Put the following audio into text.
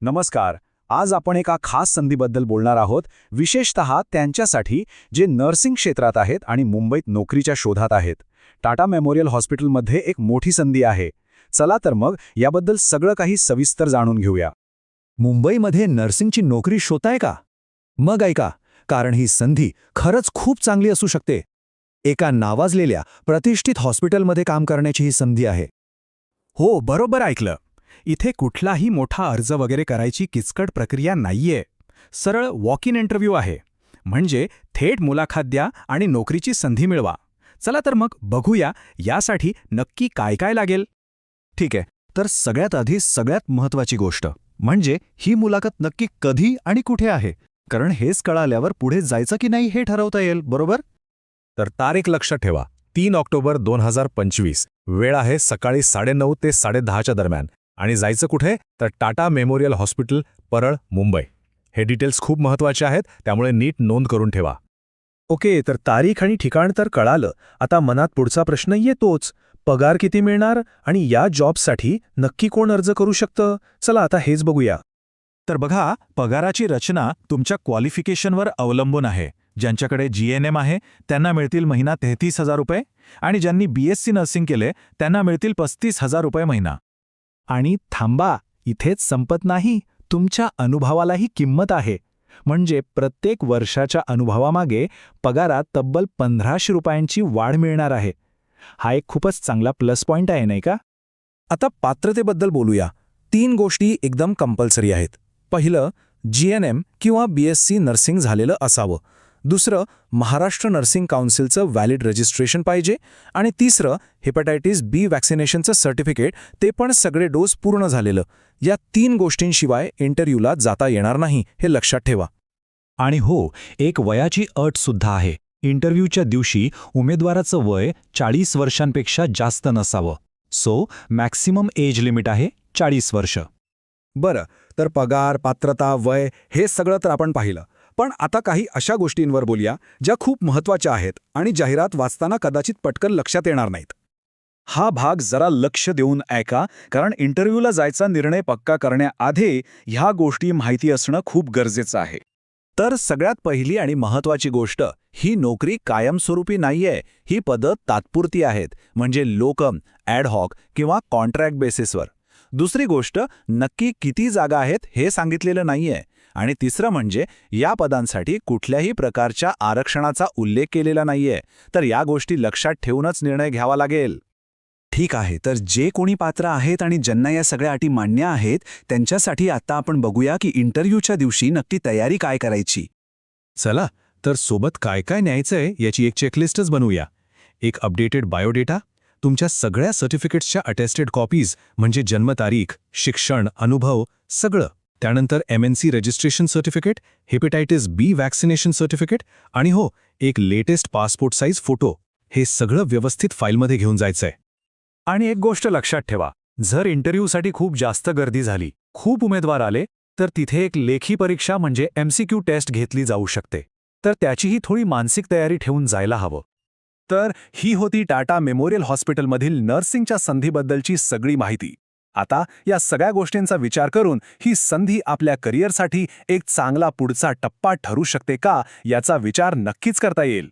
नमस्कार आज आपण एका खास संधीबद्दल बोलणार आहोत. विशेषत त्यांच्यासाठी जे नर्सिंग क्षेत्रात आहेत आणि मुंबईत नोकरीच्या शोधात आहेत. टाटा मेमोरियल हॉस्पिटलमध्ये एक मोठी संधी आहे. चला तर मग याबद्दल सगळं काही सविस्तर जाणून घेऊया. मुंबईमध्ये नर्सिंगची नोकरी शोधाय का? मग ऐका कारण ही संधी खरंच खूप चांगली असू शकते. एका नावाजलेल्या प्रतिष्ठित हॉस्पिटलमध्ये काम करण्याची ही संधी आहे. हो बरोबर ऐकलं. इथे कुठलाही मोठा अर्ज वगैरे करायची किचकट प्रक्रिया नाहीये. सरळ वॉक इन इंटरव्ह्यू आहे. म्हणजे थेट मुलाखत द्या आणि नोकरीची संधी मिळवा. चला तर मग बघूया यासाठी नक्की काय काय लागेल. ठीक आहे तर सगळ्यात आधी सगळ्यात महत्वाची गोष्ट म्हणजे ही मुलाखत नक्की कधी आणि कुठे आहे? कारण हेच कळाल्यावर पुढे जायचं की नाही हे ठरवता येईल बरोबर? तर तारीख लक्षात ठेवा तीन ऑक्टोबर दोन हजार पंचवीस. वेळ आहे सकाळी साडेनऊ ते साडेदहाच्या दरम्यान. आणि जायचं कुठे? तर टाटा मेमोरियल हॉस्पिटल परळ मुंबई. हे डिटेल्स खूप महत्त्वाचे आहेत त्यामुळे नीट नोंद करून ठेवा. ओके तर तारीख आणि ठिकाण तर कळालं. आता मनात पुढचा प्रश्न येतोच. पगार किती मिळणार आणि या जॉबसाठी नक्की कोण अर्ज करू शकतं? चला आता हेच बघूया. तर बघा पगाराची रचना तुमच्या क्वालिफिकेशनवर अवलंबून आहे. ज्यांच्याकडे जीएनएम आहे त्यांना मिळतील महिना तेहतीस हजार रुपये आणि ज्यांनी बीएससी नर्सिंग केले त्यांना मिळतील पस्तीस हजार रुपये महिना. आणि थांबा इथेच संपत नाही तुमच्या अनुभवालाही किंमत आहे. म्हणजे प्रत्येक वर्षाच्या अनुभवामागे पगारात तब्बल पंधराशे रुपयांची वाढ मिळणार आहे. हा एक खूपच चांगला प्लस पॉइंट आहे नाही का? आता पात्रतेबद्दल बोलूया. तीन गोष्टी एकदम कंपल्सरी आहेत. पहिलं जीएनएम किंवा बीएससी नर्सिंग झालेलं असावं. दुसरं महाराष्ट्र नर्सिंग काउन्सिलचं व्हॅलिड रजिस्ट्रेशन पाहिजे आणि तिसरं हेपॅटायटिस बी वॅक्सिनेशनचं सर्टिफिकेट ते पण सगळे डोस पूर्ण झालेलं. या तीन गोष्टींशिवाय इंटरव्ह्यूला जाता येणार नाही हे लक्षात ठेवा. आणि हो एक वयाची अट सुद्धा आहे. इंटरव्ह्यूच्या दिवशी उमेदवाराचं वय चाळीस वर्षांपेक्षा जास्त नसावं. सो मॅक्सिमम एज लिमिट आहे चाळीस वर्ष. बरं तर पगार पात्रता वय हे सगळं तर आपण पाहिलं. पण आता काही अशा गोष्टींवर बोलूया ज्या खूप महत्त्वाच्या आहेत आणि जाहिरात वाचताना कदाचित पटकन लक्षात येणार नाहीत. हा भाग जरा लक्ष देऊन ऐका कारण इंटरव्ह्यूला जायचा निर्णय पक्का करण्याआधी ह्या गोष्टी माहिती असणं खूप गरजेचं आहे. तर सगळ्यात पहिली आणि महत्वाची गोष्ट ही नोकरी कायमस्वरूपी नाहीये ही पदं तात्पुरती आहेत म्हणजे लोकम ॲडहॉक किंवा कॉन्ट्रॅक्ट बेसिसवर दुसरी गोष्ट नक्की किती जागा आहेत हे सांगितलेलं नाहीये. आणि तिसरं म्हणजे या पदांसाठी कुठल्याही प्रकारच्या आरक्षणाचा उल्लेख केलेला नाहीये. तर या गोष्टी लक्षात ठेवूनच निर्णय घ्यावा लागेल. ठीक आहे तर जे कोणी पात्र आहेत आणि ज्यांना या सगळ्या अटी मान्य आहेत त्यांच्यासाठी आता आपण बघूया की इंटरव्ह्यूच्या दिवशी नक्की तयारी काय करायची. चला तर सोबत काय काय न्यायचंय याची एक चेकलिस्टच बनवूया. एक अपडेटेड बायोडेटा तुमच्या सगळ्या सर्टिफिकेट्सच्या अटेस्टेड कॉपीज म्हणजे जन्मतारीख शिक्षण अनुभव सगळं. त्यानंतर M N C registration certificate hepatitis B vaccination certificate आणि हो एक लेटेस्ट पासपोर्ट साईज फोटो हे सगळं व्यवस्थित फाईलमध्ये घेऊन जायचंय. आणि एक गोष्ट लक्षात ठेवा जर इंटरव्ह्यूसाठी खूप जास्त गर्दी झाली खूप उमेदवार आले तर तिथे एक लेखी परीक्षा म्हणजे एमसीक्यू टेस्ट घेतली जाऊ शकते. तर त्याचीही थोडी मानसिक तयारी ठेवून जायला हवं. तर ही होती टाटा मेमोरियल हॉस्पिटलमधील नर्सिंगच्या संधीबद्दलची सगळी माहिती. आता या सगळ्या गोष्टींचा विचार करून ही संधी आपल्या करिअरसाठी एक चांगला पुढचा टप्पा ठरू शकते का याचा विचार नक्कीच करता येईल.